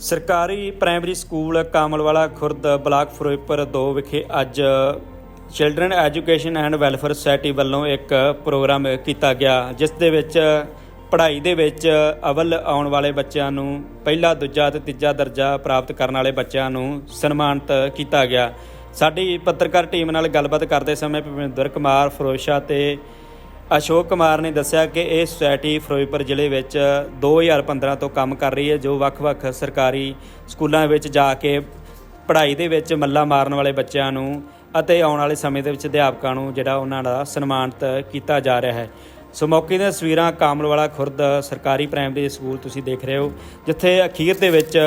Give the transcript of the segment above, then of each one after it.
ਸਰਕਾਰੀ primary school Kamalwala Khurd block Firozpur 2 ਵਿਖੇ ਅੱਜ children education and welfare society ਵੱਲੋਂ ਇੱਕ ਪ੍ਰੋਗਰਾਮ ਕੀਤਾ ਗਿਆ, ਜਿਸ ਦੇ ਵਿੱਚ ਪੜ੍ਹਾਈ ਦੇ ਵਿੱਚ ਅਵਲ ਆਉਣ ਵਾਲੇ ਬੱਚਿਆਂ ਨੂੰ ਪਹਿਲਾ, ਦੂਜਾ ਤੇ ਤੀਜਾ ਦਰਜਾ ਪ੍ਰਾਪਤ ਕਰਨ ਵਾਲੇ ਬੱਚਿਆਂ ਨੂੰ ਸਨਮਾਨਿਤ ਕੀਤਾ ਗਿਆ। ਸਾਡੀ ਪੱਤਰਕਾਰ ਟੀਮ ਨਾਲ ਗੱਲਬਾਤ ਕਰਦੇ ਸਮੇਂ ਭਵਿੰਦਰ ਕੁਮਾਰ ਫਰੋਸ਼ਾ ਤੇ ਅਸ਼ੋਕ ਕੁਮਾਰ ਨੇ ਦੱਸਿਆ ਕਿ ਇਹ ਸੁਸਾਇਟੀ ਫਿਰੋਜ਼ਪੁਰ ਜ਼ਿਲ੍ਹੇ ਵਿੱਚ 2015 ਤੋਂ ਕੰਮ ਕਰ ਰਹੀ ਹੈ, ਜੋ ਵੱਖ-ਵੱਖ ਸਰਕਾਰੀ ਸਕੂਲਾਂ ਵਿੱਚ ਜਾ ਕੇ ਪੜ੍ਹਾਈ ਦੇ ਵਿੱਚ ਮੱਲਾ ਮਾਰਨ ਵਾਲੇ ਬੱਚਿਆਂ ਨੂੰ ਅਤੇ ਆਉਣ ਵਾਲੇ ਸਮੇਂ ਦੇ ਵਿੱਚ ਅਧਿਆਪਕਾਂ ਨੂੰ ਜਿਹੜਾ ਉਹਨਾਂ ਦਾ ਸਨਮਾਨਿਤ ਕੀਤਾ ਜਾ ਰਿਹਾ ਹੈ। ਸੋ ਮੌਕੇ ਦੀਆਂ ਤਸਵੀਰਾਂ ਕਾਮਲਵਾਲਾ ਖੁਰਦ ਸਰਕਾਰੀ ਪ੍ਰਾਇਮਰੀ ਸਕੂਲ ਤੁਸੀਂ ਦੇਖ ਰਹੇ ਹੋ, ਜਿੱਥੇ ਅਖੀਰ ਦੇ ਵਿੱਚ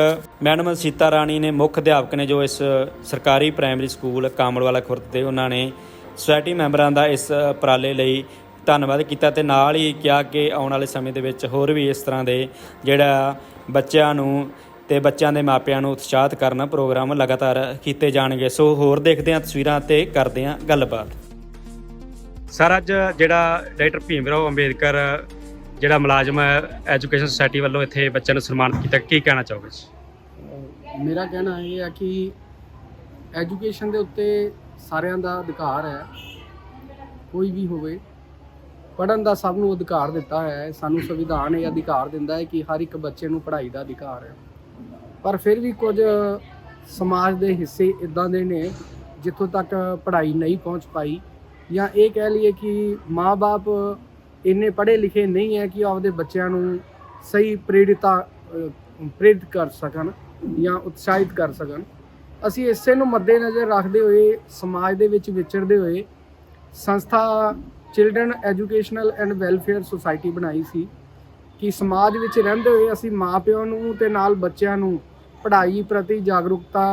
ਮੈਡਮ ਸੀਤਾ ਰਾਣੀ ਨੇ ਮੁੱਖ ਅਧਿਆਪਕ ਨੇ ਜੋ ਇਸ ਸਰਕਾਰੀ ਪ੍ਰਾਇਮਰੀ ਸਕੂਲ ਕਾਮਲਵਾਲਾ ਖੁਰਦ ਦੇ ਉਹਨਾਂ ਨੇ ਸੁਸਾਇਟੀ ਮੈਂਬਰਾਂ ਦਾ ਇਸ ਉਪਰਾਲੇ ਲਈ ਧੰਨਵਾਦ ਕੀਤਾ ਤੇ ਨਾਲ ਹੀ ਕਿਹਾ ਕਿ ਆਉਣ ਵਾਲੇ ਸਮੇਂ ਦੇ ਵਿੱਚ ਹੋਰ ਵੀ ਇਸ ਤਰ੍ਹਾਂ ਦੇ ਜਿਹੜਾ ਬੱਚਿਆਂ ਨੂੰ ਤੇ ਬੱਚਿਆਂ ਦੇ ਮਾਪਿਆਂ ਨੂੰ ਉਤਸ਼ਾਹਿਤ ਕਰਨ ਪ੍ਰੋਗਰਾਮ ਲਗਾਤਾਰ ਕੀਤੇ ਜਾਣਗੇ। ਸੋ ਹੋਰ ਦੇਖਦੇ ਹਾਂ ਤਸਵੀਰਾਂ ਤੇ ਕਰਦੇ ਹਾਂ ਗੱਲਬਾਤ। ਸਰ, ਅੱਜ ਜਿਹੜਾ ਡਾਕਟਰ ਭੀਮ ਰਾਓ ਅੰਬੇਦਕਰ, ਜਿਹੜਾ ਮੁਲਾਜ਼ਮ ਹੈ ਐਜੂਕੇਸ਼ਨ ਸੁਸਾਇਟੀ ਵੱਲੋਂ ਇੱਥੇ ਬੱਚਿਆਂ ਨੂੰ ਸਨਮਾਨਿਤ ਕੀਤਾ, ਕੀ ਕਹਿਣਾ ਚਾਹੋਗੇ ਮੇਰਾ ਕਹਿਣਾ ਇਹ ਹੈ ਕਿ ਐਜੂਕੇਸ਼ਨ ਦੇ ਉੱਤੇ ਸਾਰਿਆਂ ਦਾ ਅਧਿਕਾਰ ਹੈ। ਕੋਈ ਵੀ ਹੋਵੇ ਪੜਨ ਦਾ ਸਭ ਨੂੰ ਅਧਿਕਾਰ ਦਿੱਤਾ ਹੈ, ਸਾਨੂੰ ਸੰਵਿਧਾਨ ਇਹ ਅਧਿਕਾਰ ਦਿੰਦਾ ਹੈ ਕਿ ਹਰ ਇੱਕ ਬੱਚੇ ਨੂੰ ਪੜ੍ਹਾਈ ਦਾ ਅਧਿਕਾਰ ਹੈ। ਪਰ ਫਿਰ ਵੀ ਕੁਝ ਸਮਾਜ ਦੇ ਹਿੱਸੇ ਇਦਾਂ ਦੇ ਨੇ, ਜਿੱਥੋਂ ਤੱਕ ਪੜ੍ਹਾਈ ਨਹੀਂ ਪਹੁੰਚ ਪਾਈ। ਜਾਂ ਇਹ ਕਹਿ ਲਈਏ ਕਿ ਮਾਪੇ ਇੰਨੇ ਪੜ੍ਹੇ ਲਿਖੇ ਨਹੀਂ ਹੈ ਕਿ ਉਹ ਆਪਦੇ ਬੱਚਿਆਂ ਨੂੰ ਸਹੀ ਪ੍ਰੇਰਿਤਾ ਪ੍ਰੇਰਿਤ ਕਰ ਸਕਣ ਜਾਂ ਉਤਸ਼ਾਹਿਤ ਕਰ ਸਕਣ। ਅਸੀਂ ਇਸੇ ਨੂੰ ਮੱਦੇਨਜ਼ਰ ਰੱਖਦੇ ਹੋਏ, ਸਮਾਜ ਦੇ ਵਿੱਚ ਵਿਚਰਦੇ ਹੋਏ ਸੰਸਥਾ children educational and welfare society ਬਣਾਈ ਸੀ ਕਿ ਸਮਾਜ ਵਿੱਚ ਰਹਿੰਦੇ ਹੋਏ ਅਸੀਂ ਮਾਪਿਆਂ ਨੂੰ ਤੇ ਨਾਲ ਬੱਚਿਆਂ ਨੂੰ ਪੜ੍ਹਾਈ ਪ੍ਰਤੀ ਜਾਗਰੂਕਤਾ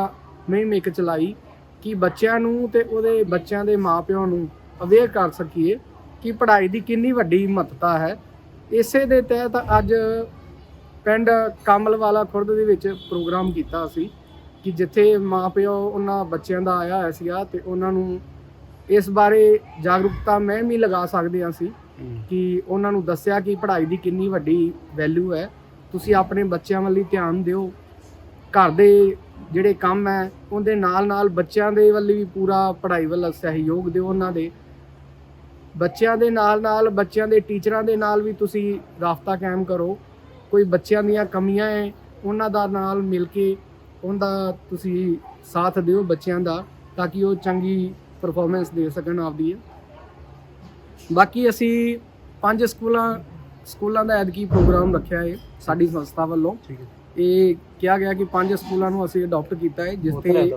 ਮੁਹਿੰਮ ਇੱਕ ਚਲਾਈ ਕਿ ਬੱਚਿਆਂ ਨੂੰ ਤੇ ਉਹਦੇ ਬੱਚਿਆਂ ਦੇ ਮਾਪਿਆਂ ਨੂੰ ਅਵੇਅਰ ਕਰ ਸਕੀਏ ਕਿ ਪੜ੍ਹਾਈ ਦੀ ਕਿੰਨੀ ਵੱਡੀ ਮਹੱਤਤਾ ਹੈ। ਇਸੇ ਦੇ ਤਹਿਤ ਅੱਜ ਪਿੰਡ ਕਮਲਵਾਲਾ ਖੁਰਦ ਦੇ ਵਿੱਚ ਪ੍ਰੋਗਰਾਮ ਕੀਤਾ ਸੀ ਕਿ ਜਿੱਥੇ ਮਾਪਿਓ ਉਹਨਾਂ ਬੱਚਿਆਂ ਦਾ ਆਇਆ ਹੋਇਆ ਸੀਗਾ ਤੇ ਉਹਨਾਂ ਨੂੰ ਇਸ ਬਾਰੇ ਜਾਗਰੂਕਤਾ ਮੈਂ ਵੀ ਲਗਾ ਸਕਦੇ ਹਾਂ ਸੀ ਕਿ ਉਹਨਾਂ ਨੂੰ ਦੱਸਿਆ ਕਿ ਪੜ੍ਹਾਈ ਦੀ ਕਿੰਨੀ ਵੱਡੀ ਵੈਲਿਊ ਹੈ। ਤੁਸੀਂ ਆਪਣੇ ਬੱਚਿਆਂ ਵੱਲ ਹੀ ਧਿਆਨ ਦਿਓ। ਘਰ ਦੇ ਜਿਹੜੇ ਕੰਮ ਹੈ ਉਹਦੇ ਨਾਲ ਨਾਲ ਬੱਚਿਆਂ ਦੇ ਵੱਲ ਵੀ ਪੂਰਾ ਪੜ੍ਹਾਈ ਵੱਲ ਸਹਿਯੋਗ ਦਿਓ ਉਹਨਾਂ ਦੇ। ਬੱਚਿਆਂ ਦੇ ਨਾਲ ਨਾਲ ਬੱਚਿਆਂ ਦੇ ਟੀਚਰਾਂ ਦੇ ਨਾਲ ਵੀ ਤੁਸੀਂ ਰਾਬਤਾ ਕਾਇਮ ਕਰੋ। ਕੋਈ ਬੱਚਿਆਂ ਦੀਆਂ ਕਮੀਆਂ ਹੈ ਉਹਨਾਂ ਦਾ ਨਾਲ ਮਿਲ ਕੇ ਉਹਦਾ ਤੁਸੀਂ ਸਾਥ ਦਿਓ ਬੱਚਿਆਂ ਦਾ ਤਾਂ ਕਿ ਉਹ ਚੰਗੀ ਪਰਫਾਰਮੈਂਸ ਦੇ ਸਕਣ ਆਪਦੀ ਬਾਕੀ ਅਸੀਂ ਪੰਜ ਸਕੂਲਾਂ ਸਕੂਲਾਂ ਦਾ ਐਤਕੀ ਪ੍ਰੋਗਰਾਮ ਰੱਖਿਆ ਹੈ ਸਾਡੀ ਸੰਸਥਾ ਵੱਲੋਂ। ਠੀਕ ਹੈ ਇਹ ਕਿਹਾ ਗਿਆ ਕਿ ਪੰਜ ਸਕੂਲਾਂ ਨੂੰ ਅਸੀਂ ਅਡਾਪਟ ਕੀਤਾ ਹੈ ਜਿਸ ਤੇ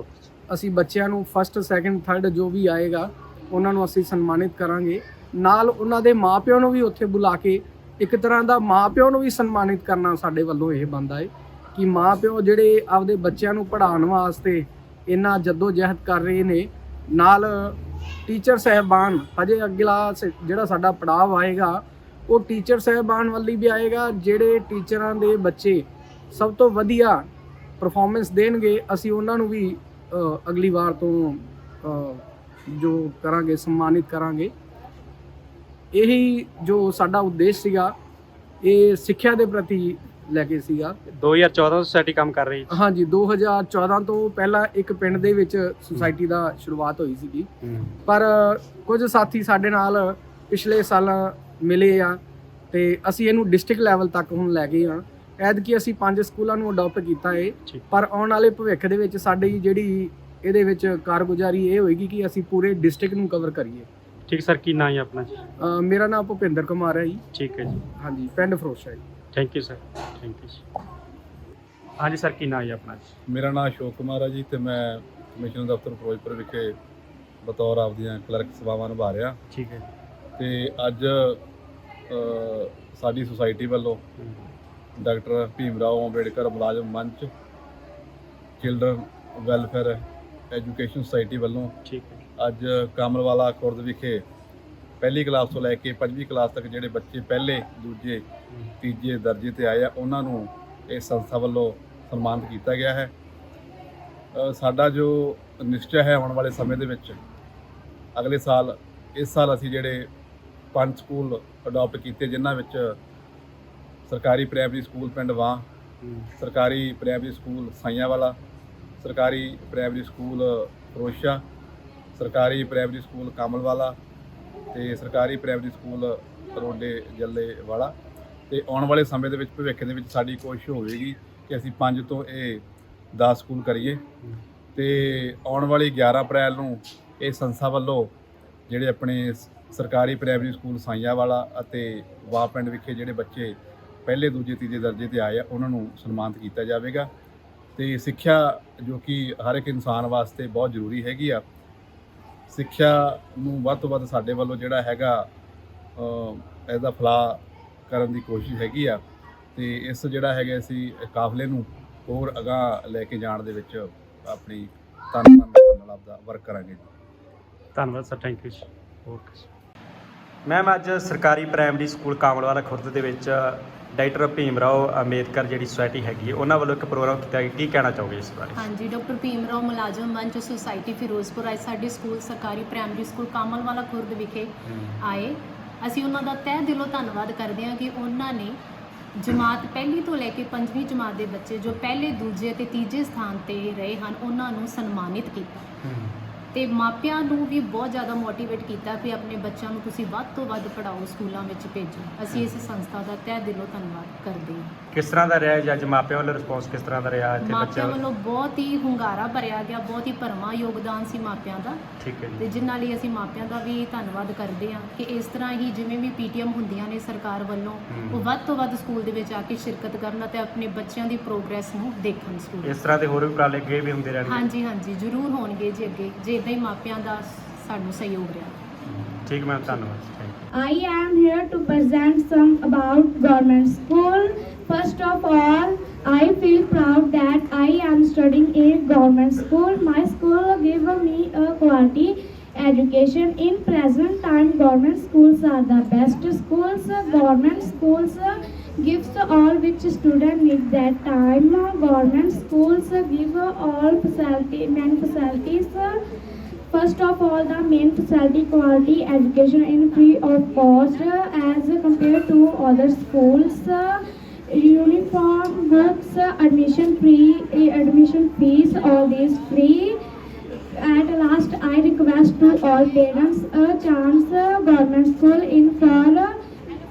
ਅਸੀਂ ਬੱਚਿਆਂ ਨੂੰ ਫਸਟ ਸੈਕੰਡ ਥਰਡ ਜੋ ਵੀ ਆਏਗਾ ਉਹਨਾਂ ਨੂੰ ਅਸੀਂ ਸਨਮਾਨਿਤ ਕਰਾਂਗੇ। ਨਾਲ ਉਹਨਾਂ ਦੇ ਮਾਪਿਆਂ ਨੂੰ ਵੀ ਉੱਥੇ ਬੁਲਾ ਕੇ ਇੱਕ ਤਰ੍ਹਾਂ ਦਾ ਮਾਪਿਆਂ ਨੂੰ ਵੀ ਸਨਮਾਨਿਤ ਕਰਨਾ ਸਾਡੇ ਵੱਲੋਂ ਇਹ ਬੰਦਾ ਹੈ ਕਿ ਮਾਪਿਓ ਜਿਹੜੇ ਆਪਦੇ ਬੱਚਿਆਂ ਨੂੰ ਪੜ੍ਹਾਉਣ ਵਾਸਤੇ ਇੰਨਾ ਜੱਦੋ ਜਹਿਦ ਕਰ ਰਹੇ ਨੇ ਨਾਲ ਟੀਚਰ ਸਹਿਬਾਨ, ਹਜੇ ਅਗਲਾ ਸ- ਜਿਹੜਾ ਸਾਡਾ ਪੜਾਅ ਆਏਗਾ, ਉਹ ਟੀਚਰ ਸਹਿਬਾਨ ਵੱਲੀ ਵੀ ਆਏਗਾ, ਜਿਹੜੇ ਟੀਚਰਾਂ ਦੇ ਬੱਚੇ ਸਭ ਤੋਂ ਵਧੀਆ ਪਰਫਾਰਮੈਂਸ ਦੇਣਗੇ, ਅਸੀਂ ਉਹਨਾਂ ਨੂੰ ਵੀ ਅਗਲੀ ਵਾਰ ਤੋਂ ਜੋ ਕਰਾਂਗੇ, ਸਨਮਾਨਿਤ ਕਰਾਂਗੇ। ਇਹੀ ਜੋ ਸਾਡਾ ਉਦੇਸ਼ ਸੀਗਾ, ਇਹ ਸਿੱਖਿਆ ਦੇ ਪ੍ਰਤੀ ਲੈ ਕੇ ਸੀਗਾ। 2014 ਤੋਂ ਸੁਸਾਇਟੀ ਕੰਮ ਕਰ ਰਹੀ। ਹਾਂਜੀ 2014 ਤੋਂ ਪਹਿਲਾਂ ਇੱਕ ਪਿੰਡ ਦੇ ਵਿੱਚ ਸੁਸਾਇਟੀ ਦਾ ਸ਼ੁਰੂਆਤ ਹੋਈ ਸੀਗੀ। ਪਰ ਕੁਝ ਸਾਥੀ ਸਾਡੇ ਨਾਲ ਪਿਛਲੇ ਸਾਲਾਂ ਮਿਲੇ ਆ ਤੇ ਅਸੀਂ ਇਹਨੂੰ ਡਿਸਟ੍ਰਿਕਟ ਲੈਵਲ ਤੱਕ ਹੁਣ ਲੈ ਗਏ ਆ। ਐਤਕੀ ਅਸੀਂ ਪੰਜ ਸਕੂਲਾਂ ਨੂੰ ਅਡਾਪਟ ਕੀਤਾ ਏ। ਪਰ ਆਉਣ ਵਾਲੇ ਭਵਿੱਖ ਦੇ ਵਿੱਚ ਸਾਡੀ ਜਿਹੜੀ ਇਹਦੇ ਵਿੱਚ ਕਾਰਗੁਜ਼ਾਰੀ ਇਹ ਹੋਏਗੀ ਕਿ ਅਸੀਂ ਪੂਰੇ ਡਿਸਟ੍ਰਿਕਟ ਨੂੰ ਕਵਰ ਕਰੀਏ। ਠੀਕ ਸਰ ਕੀ ਨਾਂ ਹੈ ਆਪਣਾ ਜੀ? ਮੇਰਾ ਨਾਮ ਭੁਪਿੰਦਰ ਕੁਮਾਰ ਹੈ ਜੀ। ਠੀਕ ਹੈ ਜੀ। ਹਾਂਜੀ ਪਿੰਡ Farosha ji. Thank you sir thank you ਹਾਂਜੀ ਸਰ ਕੀ ਨਾਂ ਹੈ ਆਪਣਾ ਜੀ? ਮੇਰਾ ਨਾਮ ਅਸ਼ੋਕ ਕੁਮਾਰ ਹੈ ਜੀ ਤੇ ਮੈਂ ਕਮਿਸ਼ਨਰ ਦਫ਼ਤਰ ਫਿਰੋਜ਼ਪੁਰ ਵਿਖੇ ਬਤੌਰ ਆਪਦੀਆਂ ਕਲਰਕ ਸੇਵਾਵਾਂ ਨਿਭਾ ਰਿਹਾ। ਠੀਕ ਹੈ ਤੇ ਅੱਜ ਅ, ਸਾਡੀ ਸੁਸਾਇਟੀ ਵੱਲੋਂ ਡਾਕਟਰ ਭੀਮ ਰਾਓ ਅੰਬੇਡਕਰ ਮੁਲਾਜ਼ਮ ਮੰਚ ਚਿਲਡਰਨ ਵੈਲਫੇਅਰ ਐਜੂਕੇਸ਼ਨ ਸੁਸਾਇਟੀ ਵੱਲੋਂ ਠੀਕ ਹੈ ਅੱਜ ਕਮਲਵਾਲਾ ਖੁਰਦ ਵਿਖੇ ਪਹਿਲੀ ਕਲਾਸ ਤੋਂ ਲੈ ਕੇ ਪੰਜਵੀਂ ਕਲਾਸ ਤੱਕ ਜਿਹੜੇ ਬੱਚੇ ਪਹਿਲੇ, ਦੂਜੇ, ਤੀਜੇ ਦਰਜੇ ਤੇ ਆਏ ਆ, ਉਹਨਾਂ ਨੂੰ ਇਸ ਸੰਸਥਾ ਵੱਲੋਂ ਸਨਮਾਨਿਤ ਕੀਤਾ ਗਿਆ ਹੈ। ਸਾਡਾ ਜੋ ਨਿਸ਼ਚੈ ਹੈ ਆਉਣ ਵਾਲੇ ਸਮੇਂ ਦੇ ਵਿੱਚ, ਅਗਲੇ ਸਾਲ, ਇਸ ਸਾਲ ਅਸੀਂ ਜਿਹੜੇ ਪੰਜ ਸਕੂਲ ਅਡਾਪਟ ਕੀਤੇ, ਜਿਨ੍ਹਾਂ ਵਿੱਚ ਸਰਕਾਰੀ ਪ੍ਰਾਇਮਰੀ ਸਕੂਲ ਪਿੰਡ ਵਾਂ, ਸਰਕਾਰੀ ਪ੍ਰਾਇਮਰੀ ਸਕੂਲ ਸਾਈਆਂ ਵਾਲਾ ਸਰਕਾਰੀ ਪ੍ਰਾਇਮਰੀ ਸਕੂਲ ਰੋਸ਼ਾ, ਸਰਕਾਰੀ ਪ੍ਰਾਇਮਰੀ ਸਕੂਲ ਕਾਮਲਵਾਲਾ ਤੇ ਸਰਕਾਰੀ ਪ੍ਰਾਇਮਰੀ ਸਕੂਲ ਰੋਡੇ ਜੱਲੇ ਵਾਲਾ। ਤੇ ਆਉਣ ਵਾਲੇ ਸਮੇਂ ਦੇ ਵਿੱਚ, ਭਵਿੱਖ ਦੇ ਵਿੱਚ ਸਾਡੀ ਕੋਸ਼ਿਸ਼ ਹੋਵੇਗੀ ਕਿ ਅਸੀਂ ਪੰਜ ਤੋਂ ਇਹ 10 ਸਕੂਲ ਕਰੀਏ। ਤੇ ਆਉਣ ਵਾਲੀ 11 ਅਪ੍ਰੈਲ ਨੂੰ ਇਹ ਸੰਸਥਾ ਵੱਲੋਂ ਜਿਹੜੇ ਆਪਣੇ ਸਰਕਾਰੀ ਪ੍ਰਾਇਮਰੀ ਸਕੂਲ ਸਾਈਆਂ ਵਾਲਾ ਅਤੇ ਵਾਹ ਪਿੰਡ ਵਿਖੇ ਜਿਹੜੇ ਬੱਚੇ ਪਹਿਲੇ, ਦੂਜੇ, ਤੀਜੇ ਦਰਜੇ ਤੇ ਆਏ ਆ, ਉਹਨਾਂ ਨੂੰ ਸਨਮਾਨਿਤ ਕੀਤਾ ਜਾਵੇਗਾ। ਤੇ ਸਿੱਖਿਆ ਜੋ ਕਿ ਹਰ ਇੱਕ ਇਨਸਾਨ ਵਾਸਤੇ ਬਹੁਤ ਜ਼ਰੂਰੀ ਹੈਗੀ ਆ। ਸਿੱਖਿਆ ਨੂੰ ਵੱਧ ਤੋਂ ਵੱਧ ਸਾਡੇ ਵੱਲੋਂ ਜਿਹੜਾ ਹੈਗਾ ਅ, ਇਹਦਾ ਫਲਾ ਕਰਨ ਦੀ ਕੋਸ਼ਿਸ਼ ਹੈਗੀ ਆ ਤੇ ਇਸ ਜਿਹੜਾ ਹੈਗਾ ਅਸੀਂ ਕਾਫਲੇ ਨੂੰ ਹੋਰ ਅਗਾਂਹ ਲੈ ਕੇ ਜਾਣ ਦੇ ਵਿੱਚ ਆਪਣੀ ਤਨ ਤਨ ਨਾਲ ਆਪਦਾ ਵਰਕ ਕਰਾਂਗੇ ਜੀ। ਧੰਨਵਾਦ sir thank you okay ma'am ਅੱਜ ਸਰਕਾਰੀ ਪ੍ਰਾਇਮਰੀ ਸਕੂਲ ਕਾਮਲਵਾਲਾ ਖੁਰਦ ਦੇ ਵਿੱਚ ਡਾਕਟਰ ਭੀਮ ਰਾਓ ਅੰਬੇਦਕਰ ਜਿਹੜੀ ਸੁਸਾਇਟੀ ਹੈਗੀ ਹੈ ਉਹਨਾਂ ਵੱਲੋਂ ਇੱਕ ਪ੍ਰੋਗਰਾਮ ਕੀਤਾ ਗਿਆ। ਕੀ ਕਹਿਣਾ ਚਾਹੋਗੇ ਇਸ ਬਾਰੇ? ਹਾਂਜੀ ਡਾਕਟਰ ਭੀਮ ਰਾਓ ਮੁਲਾਜ਼ਮ ਮੰਚ ਸੁਸਾਇਟੀ ਫਿਰੋਜ਼ਪੁਰ ਅੱਜ ਸਾਡੇ ਸਕੂਲ ਸਰਕਾਰੀ ਪ੍ਰਾਇਮਰੀ ਸਕੂਲ ਕਾਮਲਵਾਲਾ ਖੁਰਦ ਵਿਖੇ ਆਏ। ਅਸੀਂ ਉਹਨਾਂ ਦਾ ਤਹਿ ਦਿਲੋਂ ਧੰਨਵਾਦ ਕਰਦੇ ਹਾਂ ਕਿ ਉਹਨਾਂ ਨੇ ਜਮਾਤ ਪਹਿਲੀ ਤੋਂ ਲੈ ਕੇ ਪੰਜਵੀਂ ਜਮਾਤ ਦੇ ਬੱਚੇ ਜੋ ਪਹਿਲੇ ਦੂਜੇ ਤੇ ਤੀਜੇ ਸਥਾਨ ਤੇ ਰਹੇ ਹਨ ਉਹਨਾਂ ਨੂੰ ਸਨਮਾਨਿਤ ਕੀਤਾ। ਤੇ ਮਾਪਿਆਂ ਨੂੰ ਵੀ ਬਹੁਤ ਜ਼ਿਆਦਾ ਮੋਟੀਵੇਟ ਕੀਤਾ ਕਿ ਆਪਣੇ ਬੱਚਿਆਂ ਨੂੰ ਤੁਸੀਂ ਵੱਧ ਤੋਂ ਵੱਧ ਪੜਾਓ ਸਕੂਲਾਂ ਵਿੱਚ ਭੇਜੋ। ਅਸੀਂ ਇਸ ਸੰਸਥਾ ਦਾ ਤਹਿ ਦਿਲੋਂ ਧੰਨਵਾਦ ਕਰਦੇ ਹਾਂ। ਕਿਸ ਤਰ੍ਹਾਂ ਦਾ ਰਿਹਾ ਜੀ ਅੱਜ ਮਾਪਿਆਂ ਵੱਲੋਂ ਰਿਸਪੌਂਸ ਕਿਸ ਤਰ੍ਹਾਂ ਦਾ ਰਿਹਾ ਇੱਥੇ ਮਾਪਿਆਂ ਬੱਚਿਆਂ ਵੱਲੋਂ ਬਹੁਤ ਹੀ ਹੁੰਗਾਰਾ ਭਰਿਆ ਗਿਆ ਬਹੁਤ ਹੀ ਭਰਵਾਂ ਯੋਗਦਾਨ ਸੀ ਮਾਪਿਆਂ ਦਾ। ਠੀਕ ਹੈ ਤੇ ਜੀ ਜਿਨ੍ਹਾਂ ਲਈ ਅਸੀਂ ਮਾਪਿਆਂ ਦਾ ਵੀ ਧੰਨਵਾਦ ਕਰਦੇ ਹਾਂ ਕਿ ਇਸ ਤਰ੍ਹਾਂ ਹੀ ਜਿਵੇਂ ਵੀ ਪੀਟੀਐਮ ਹੁੰਦੀਆਂ ਨੇ ਸਰਕਾਰ ਵੱਲੋਂ ਹਮ। ਉਹ ਵੱਧ ਤੋਂ ਵੱਧ ਸਕੂਲ ਦੇ ਵਿੱਚ ਆ ਕੇ ਸ਼ਿਰਕਤ ਕਰਨ ਅਤੇ ਆਪਣੇ ਬੱਚਿਆਂ ਦੀ ਪ੍ਰੋਗਰੈਸ ਨੂੰ ਦੇਖਣ ਸਕੂਲ। ਇਸ ਤਰ੍ਹਾਂ ਦੇ ਹੋਰ ਵੀ ਉਪਰਾਲੇ ਅੱਗੇ ਵੀ ਹੁੰਦੇ ਰਹਿਣਗੇ? ਹਾਂਜੀ ਹਾਂਜੀ ਜ਼ਰੂਰ ਹੋਣਗੇ ਜੀ ਅੱਗੇ ਜੇ ਇਦਾਂ ਹੀ ਮਾਪਿਆਂ ਦਾ ਸਾਨੂੰ ਸਹਿਯੋਗ ਰਿਹਾ ਠੀਕ ਮੈਮ ਧੰਨਵਾਦ thank you I am here to present some about government school. First of all, I feel proud that I am studying in government school. My school give me a quality education. In present time, government schools are the best schools. Government schools gives all which student need that time. Government schools give all facility, main facilities. First of all, the main facility quality education in free of cost uh, as compared to other schools. Uh, uniform books, uh, admission free, uh, admission fees, all these free. At last, I request to all parents a chance uh, government school in for uh,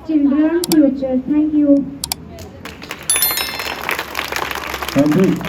children future. Thank you. ਹਾਂਜੀ